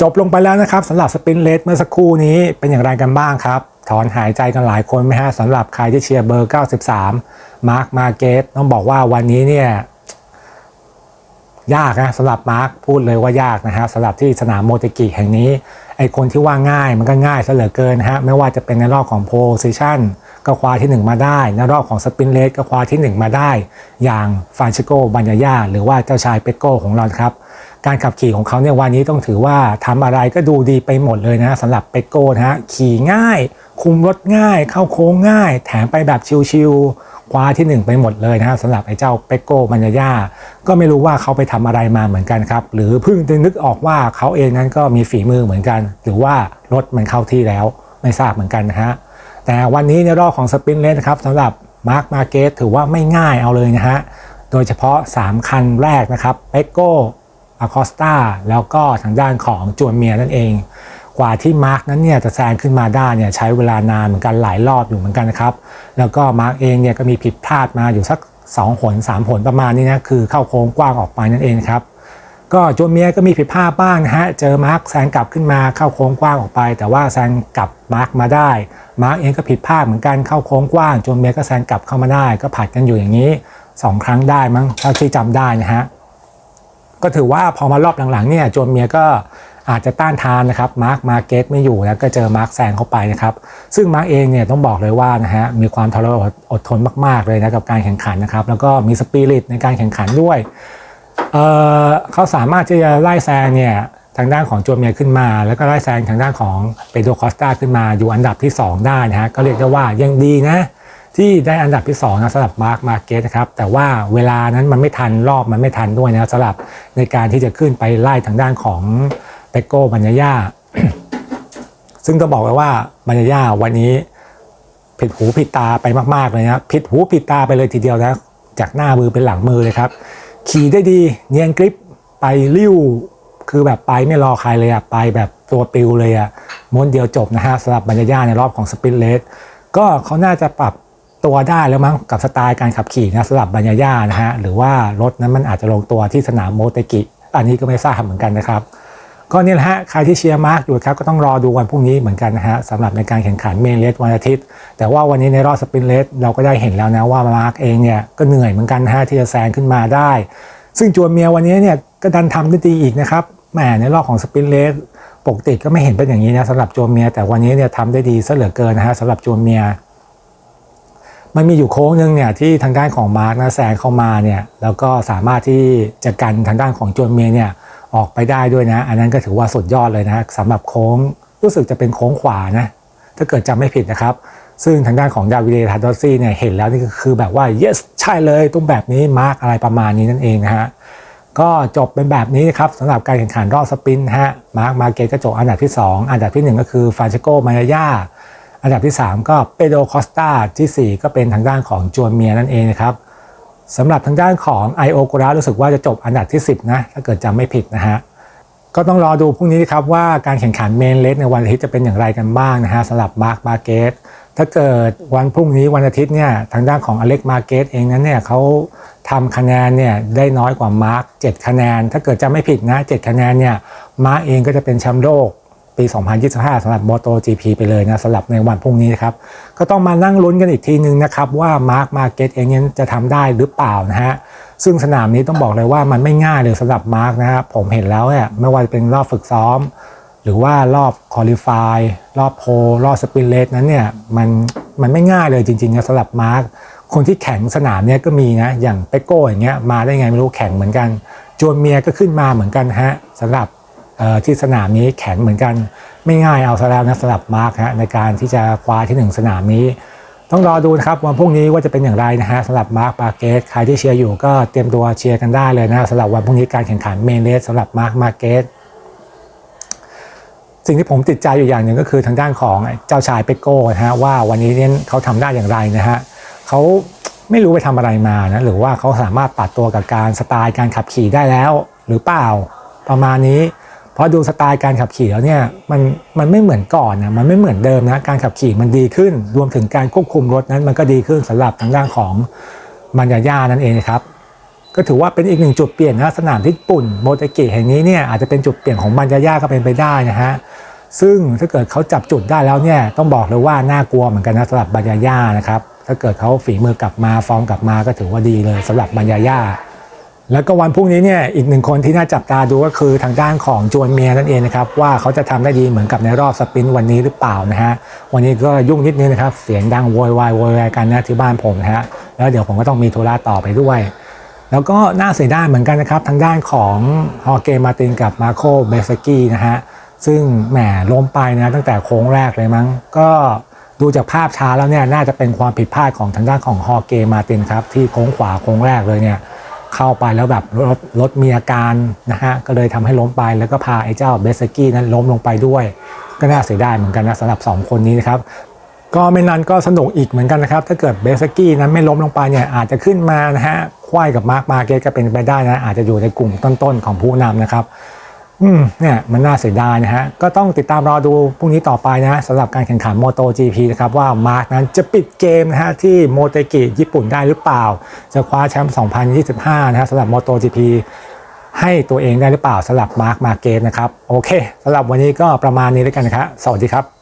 จบลงไปแล้วนะครับสำหรับสปินเลสเมื่อสักครู่นี้เป็นอย่างไรกันบ้างครับ ถอนหายใจกันหลายคนไหมฮะสำหรับใครที่เชียร์เบอร์ 93 มาร์คมาเกตต้องบอกว่าวันนี้เนี่ยยากนะสำหรับมาร์คพูดเลยว่ายากนะฮะสำหรับที่สนามโมเตกิแห่งนี้ไอคนที่ว่าง่ายมันก็ง่ายซะเหลือเกินฮะไม่ว่าจะเป็นในรอบของโพซิชันก็คว้าที่ 1 มาได้ในรอบของสปินเลสก็คว้าที่ 1 มาได้ อย่างฟรานชิโกบัญญาญาหรือว่าเจ้าชายเปโก้ของเราครับ การขับขี่ของเขาเนี่ยวันนี้ต้องถือว่าทำอะไรก็ดูดีไปหมดเลยนะสำหรับเปโก้นะฮะขี่ง่าย คุมรถง่าย เข้าโค้งง่าย แถมไปแบบชิวๆคว้าที่ 1 ไปหมดเลยนะสำหรับไอ้เจ้าเปโก้บัญญาญาก็ไม่รู้ว่าเขาไปทำอะไรมาเหมือนกันครับ หรือเพิ่งจะนึกออกว่าเขาเองนั้นก็มีฝีมือเหมือนกัน หรือว่ารถมันเข้าที่แล้วไม่ทราบเหมือนกันนะฮะแต่วันนี้ในรอบของสปินเลนครับสำหรับมาร์คมาเกตถือว่าไม่ง่ายเอาเลยนะฮะโดยเฉพาะ 3 คันแรกนะครับเปโก้ อาคอสตาแล้วก็ทางด้านของจวนเมียนั่นเอง กว่าที่มาร์กนั้นเนี่ยจะแซงขึ้นมาได้เนี่ยใช้เวลานานเหมือนกันหลายรอบอยู่เหมือนกันนะครับ แล้วก็มาร์กเองเนี่ยก็มีผิดพลาดมาอยู่สัก2หน3หนประมาณนี้นะคือเข้าโค้งกว้างออกไปนั่นเองครับก็จวนเมียก็มีผิดพลาดบ้างนะฮะ เจอมาร์กแซงกลับขึ้นมาเข้าโค้งกว้างออกไป แต่ว่าแซงกลับมาร์กมาได้ มาร์กเองก็ผิดพลาดเหมือนกันเข้าโค้งกว้างจวนเมียก็แซงกลับเข้ามาได้ ก็ผัดกันอยู่อย่างนี้ 2 ครั้งได้มั้งเท่าที่จำได้นะฮะ ก็ถือว่าพอมารอบหลังๆเนี่ยโจวนเมียก็อาจจะต้านทานนะครับมาร์คมาเก็ตไม่อยู่แล้วก็เจอมาร์คแซงเข้าไปนะครับซึ่งมาร์คเองเนี่ยต้องบอกเลยว่านะฮะมีความทรหดอดทนมาก ๆเลยนะกับการแข่งขันนะครับแล้วก็มีสปิริตในการแข่งขันด้วยเเขาสามารถที่จะไล่แซงเนี่ยทางด้านของโจวนเมียขึ้นมา แล้วก็ไล่แซงทางด้านของเปโดรคอสตาขึ้นมาอยู่อันดับที่ 2 ได้นะฮะก็เรียกได้ว่ายังดีนะ ที่ได้อันดับที่2นะสำหรับมาร์คมาเก็ตนะครับแต่ว่าเวลานั้นมันไม่ทันรอบมันไม่ทันด้วยนะสำหรับในการที่จะขึ้นไปไล่ทางด้านของเปโก้บัญญาญาซึ่งต้องบอกไว้ว่าบัญญาญาวันนี้ผิดหูผิดตาไปมากๆเลยนะผิดหูผิดตาไปเลยทีเดียวนะจากหน้ามือเป็นหลังมือเลยครับ ขี่ได้ดีเนียนกริปไปริ้วคือแบบไปไม่รอใครเลยอะไปแบบตัวปิวเลยอะม้วนเดียวจบนะฮะสำหรับบัญญาญาในรอบของสปินเลสก็เขาน่าจะปรับ ตัวได้แล้วมั้งกับสไตล์การขับขี่นะสำหรับบัญญาญานะฮะหรือว่ารถนั้นมันอาจจะลงตัวที่สนามโมเตกิ อันนี้ก็ไม่ทราบเหมือนกันนะครับก็นี่แหละฮะใครที่เชียร์มาร์กอยู่ครับก็ต้องรอดูวันพรุ่งนี้เหมือนกันนะฮะสำหรับในการแข่งขันเมนเลสวันอาทิตย์ แต่ว่าวันนี้ในรอบสปรินเลสเราก็ได้เห็นแล้วนะว่ามาร์กเองเนี่ยก็เหนื่อยเหมือนกันนะฮะที่จะแซงขึ้นมาได้ ซึ่งจวนเมียวันนี้เนี่ยก็ดันทำได้ดีอีกนะครับแหมในรอบของสปรินเลสปกติก็ไม่เห็นเป็นอย่างนี้นะสำหรับจวนเมีย แต่วันนี้เนี่ยทำได้ดีซะเหลือเกินนะฮะสำหรับจวนเมีย มันมีอยู่โค้งหนึ่งเนี่ยที่ทางด้านของมาร์กนะแซงเข้ามาเนี่ยแล้วก็สามารถที่จะกันทางด้านของจวนเมียเนี่ยออกไปได้ด้วยนะ อันนั้นก็ถือว่าสุดยอดเลยนะสำหรับโค้งรู้สึกจะเป็นโค้งขวานะถ้าเกิดจำไม่ผิดนะครับ ซึ่งทางด้านของดาวิเดทาร์ดอซี่เนี่ยเห็นแล้วนี่ก็คือแบบว่า yes ใช่เลยตรงแบบนี้มาร์กอะไรประมาณนี้นั่นเองนะฮะก็จบเป็นแบบนี้นะครับสำหรับการแข่งขันรอบสปรินต์ฮะมาร์กมาเกตก็จบอันดับที่ 2 อันดับที่ 1 ก็คือฟรานชิโกมาญ่า อันดับที่ 3 ก็เปโดคอสตาที่ 4 ก็เป็นทางด้านของจวนเมียนั่นเองนะครับสำหรับทางด้านของ i อโอกุระรู้สึกว่าจะจบอันดับที่ 10 นะ ถ้าเกิดจำไม่ผิดนะฮะก็ต้องรอดูพรุ่งนี้ครับว่าการแข่งขันเมนเลสในวันอาทิตย์จะเป็นอย่างไรกันบ้างนะฮะสำหรับมาร์คมาเกตถ้าเกิดวันพรุ่งนี้วันอาทิตย์เนี่ยทางด้านของอเล็กมาเกตเองนั้นเนี่ยเขาทำคะแนนเนี่ยได้น้อยกว่ามาร์ค7คะแนน ถ้าเกิดจำไม่ผิดนะ 7 คะแนนเนี่ยมาร์คเองก็จะเป็นแชมป์โลก ปี 2025สำหรับ MotoGP ไปเลยนะสำหรับในวันพรุ่งนี้นะครับ ก็ต้องมานั่งลุ้นกันอีกทีนึงนะครับว่า Mark Marquez เองนั้จะทำได้หรือเปล่านะฮะซึ่งสนามนี้ต้องบอกเลยว่ามันไม่ง่ายเลยสำหรับ Mark นะฮะผมเห็นแล้วเนี่ยไม่ว่าจะเป็นรอบฝึกซ้อม หรือว่ารอบคอลิฟายรอบโพรอบสปินเลสนั้นเนี่ยมันมันไม่ง่ายเลยจริงๆนะสำหรับมาร์คคนที่แข่งสนามเนี่ยก็มีนะอย่างเปโก้อย่างเงี้ยมาได้ไงไม่รู้แข่งเหมือนกันจวนเมียก็ขึ้นมาเหมือนกันฮะสำหรับ ที่สนามนี้แข็งเหมือนกัน ไม่ง่ายเอาซะแล้วนะสำหรับมาร์คฮะในการที่จะคว้าที่ 1 สนามนี้ ต้องรอดูนะครับวันพรุ่งนี้ว่าจะเป็นอย่างไรนะฮะสำหรับมาร์คปาเกสใครที่เชียร์อยู่ก็เตรียมตัวเชียร์กันได้เลยนะสำหรับวันพรุ่งนี้การแข่งขันเมนเลสสำหรับมาร์คมาเกสสิ่งที่ผมติดใจอยู่อย่างหนึ่งก็คือทางด้านของเจ้าชายเปโก้นะฮะว่าวันนี้เนี่ยเขาทำได้อย่างไรนะฮะเขาไม่รู้ไปทำอะไรมานะหรือว่าเขาสามารถปรับตัวกับการสไตล์การขับขี่ได้แล้ว หรือเปล่าประมาณนี้ พอดูสไตล์การขับขี่แล้วเนี่ยมันมันไม่เหมือนก่อนนะมันไม่เหมือนเดิมนะการขับขี่มันดีขึ้น รวมถึงการควบคุมรถนั้นมันก็ดีขึ้นสำหรับทางด้านของมันยาย่านั่นเองครับ ก็ถือว่าเป็นอีกหนึ่งจุดเปลี่ยนนะสนามที่ญี่ปุ่นโมเตกิแห่งนี้เนี่ยอาจจะเป็นจุดเปลี่ยนของบันยาย่าก็เป็นไปได้นะฮะซึ่งถ้าเกิดเขาจับจุดได้แล้วเนี่ยต้องบอกเลยว่าน่ากลัวเหมือนกันนะสำหรับบันยาย่านะครับถ้าเกิดเขาฝีมือกลับมาฟอร์มกลับมาก็ถือว่าดีเลยสำหรับบันยาย่า แล้วก็วันพรุ่งนี้เนี่ยอีกหนึ่งคนที่น่าจับตาดูก็คือทางด้านของจวนเมียนั่นเองนะครับว่าเขาจะทำได้ดีเหมือนกับในรอบสปรินต์วันนี้หรือเปล่านะฮะวันนี้ก็ยุ่งนิดนึงนะครับ เสียงดังโวยวายโวยวายกันนะที่บ้านผมนะฮะแล้วเดี๋ยวผมก็ต้องมีธุระต่อไปด้วย แล้วก็น่าเสียดายเหมือนกันนะครับ ทางด้านของฮอเกมาตินกับมาโคเบสกี้นะฮะซึ่งแหมล้มไปนะตั้งแต่โค้งแรกเลยมั้ง ก็ดูจากภาพช้าแล้วเนี่ยน่าจะเป็นความผิดพลาดของทางด้านของฮอเกมาตินครับที่โค้งขวาโค้งแรกเลยเนี่ย เข้าไปแล้วแบบรถรถมีอาการนะฮะก็เลยทำให้ล้มไปแล้วก็พาไอ้เจ้าเบสกี้นั้นล้มลงไปด้วย ก็น่าเสียดายเหมือนกันนะสำหรับ 2 คนนี้นะครับก็ไม่นานก็สนุกอีกเหมือนกันนะครับ ถ้าเกิดเบสกี้นั้นไม่ล้มลงไปเนี่ยอาจจะขึ้นมานะฮะควายกับมาร์คมาเกตก็เป็นไปได้นะอาจจะอยู่ในกลุ่มต้นๆของผู้นำนะครับ อืมเนี่ยมันน่าเสียดายนะฮะ ก็ต้องติดตามรอดูพรุ่งนี้ต่อไปนะสำหรับการแข่งขัน Moto GP นะครับ ว่ามาร์กนั้นจะปิดเกมนะฮะที่โมเตกิญี่ปุ่นได้หรือเปล่า จะคว้าแชมป์ 2025 นะฮะสำหรับ Moto GP ให้ตัวเองได้หรือเปล่าสำหรับมาร์กมาเกมนะครับ โอเคสำหรับวันนี้ก็ประมาณนี้แล้วกันนะครับ สวัสดีครับ